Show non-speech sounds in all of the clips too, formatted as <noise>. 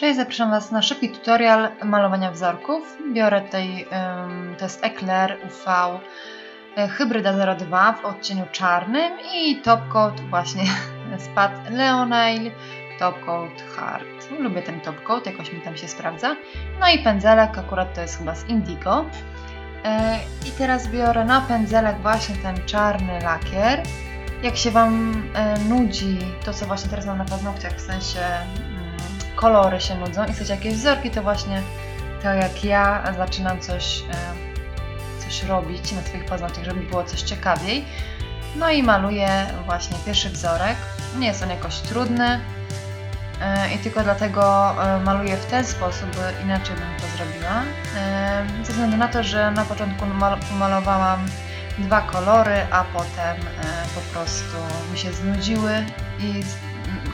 Cześć, zapraszam Was na szybki tutorial malowania wzorków. Biorę tutaj, to jest Eclair UV e, Hybryda 02 w odcieniu czarnym i top coat właśnie <laughs> spadł Leonail top coat hard. Lubię ten top coat, jakoś mi tam się sprawdza. No i pędzelek, akurat to jest chyba z Indigo. E, I teraz biorę na pędzelek właśnie ten czarny lakier. Jak się Wam e, nudzi to, co właśnie teraz mam na paznokciach, w sensie kolory się nudzą i chcecie jakieś wzorki, to właśnie tak jak ja zaczynam coś, e, coś robić na swoich paznokciach, żeby było coś ciekawiej. No i maluję właśnie pierwszy wzorek. Nie jest on jakoś trudny e, i tylko dlatego e, maluję w ten sposób, inaczej bym to zrobiła. Ze względu na to, że na początku mal- pomalowałam dwa kolory, a potem po prostu mi się znudziły i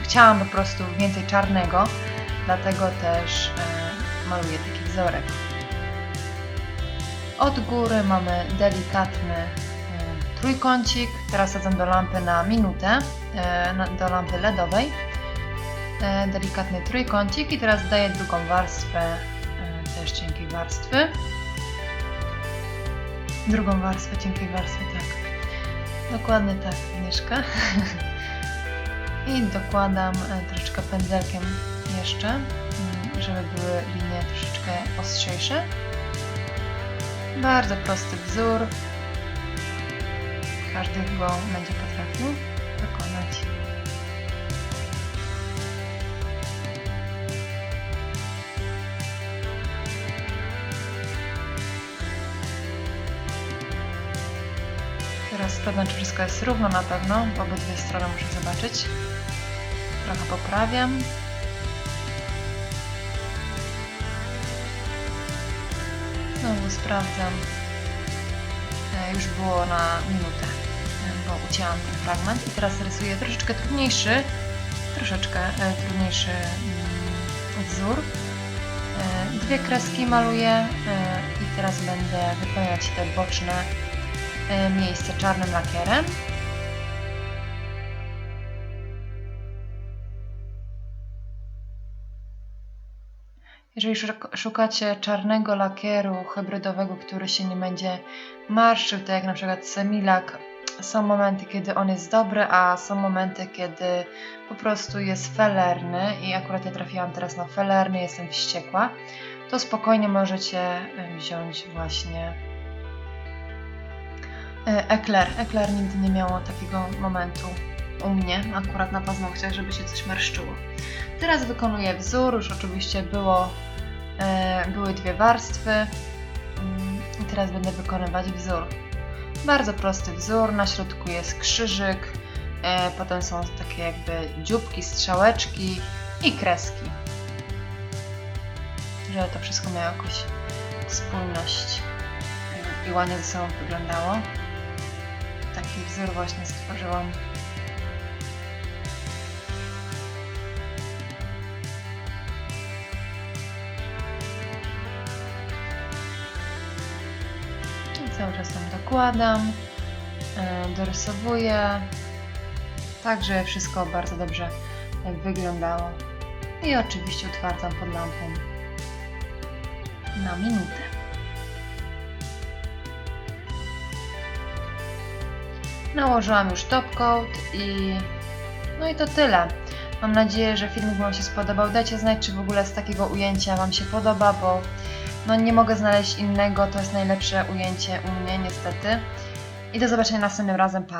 chciałam po prostu więcej czarnego, dlatego też e, maluję taki wzorek. Od góry mamy delikatny e, trójkącik, teraz sadzam do lampy na minutę, e, do lampy LEDowej. Delikatny trójkącik i teraz daję drugą warstwę, też cienkiej warstwy drugą warstwę, cienkiej warstwy, tak. Dokładnie tak, Agnieszka. <laughs> I dokładam troszeczkę pędzelkiem jeszcze, mm, żeby były linie troszeczkę ostrzejsze. Bardzo prosty wzór. Każdy go będzie potrafił wykonać. Teraz sprawdzam, czy wszystko jest równo na pewno, obydwie strony muszę zobaczyć. Trochę poprawiam. Znowu sprawdzam. E, Już było na minutę, e, bo ucięłam ten fragment. I teraz rysuję troszeczkę trudniejszy, troszeczkę e, trudniejszy mm, wzór. Dwie kreski maluję i teraz będę wypełniać te boczne miejsce czarnym lakierem. Jeżeli szuk- szukacie czarnego lakieru hybrydowego, który się nie będzie marszył, tak jak na przykład Semilak, są momenty, kiedy on jest dobry, a są momenty, kiedy po prostu jest felerny i akurat ja trafiłam teraz na felerny, jestem wściekła, to spokojnie możecie wziąć właśnie E, Eclair. Eclair nigdy nie miało takiego momentu u mnie, akurat na paznokciach, żeby się coś marszczyło. Teraz wykonuję wzór, już oczywiście było, były dwie warstwy Mm, i teraz będę wykonywać wzór. Bardzo prosty wzór, na środku jest krzyżyk, e, potem są takie jakby dzióbki, strzałeczki i kreski. Żeby to wszystko miało jakąś spójność e, i ładnie ze sobą wyglądało taki wzór właśnie stworzyłam. Cały czas tam dokładam, e, dorysowuję, tak żeby wszystko bardzo dobrze wyglądało. I oczywiście utwardzam pod lampą na minutę. Nałożyłam już top coat i no i to tyle. Mam nadzieję, że filmik Wam się spodobał. Dajcie znać, czy w ogóle z takiego ujęcia Wam się podoba, bo no nie mogę znaleźć innego. To jest najlepsze ujęcie u mnie niestety. I do zobaczenia następnym razem. Pa!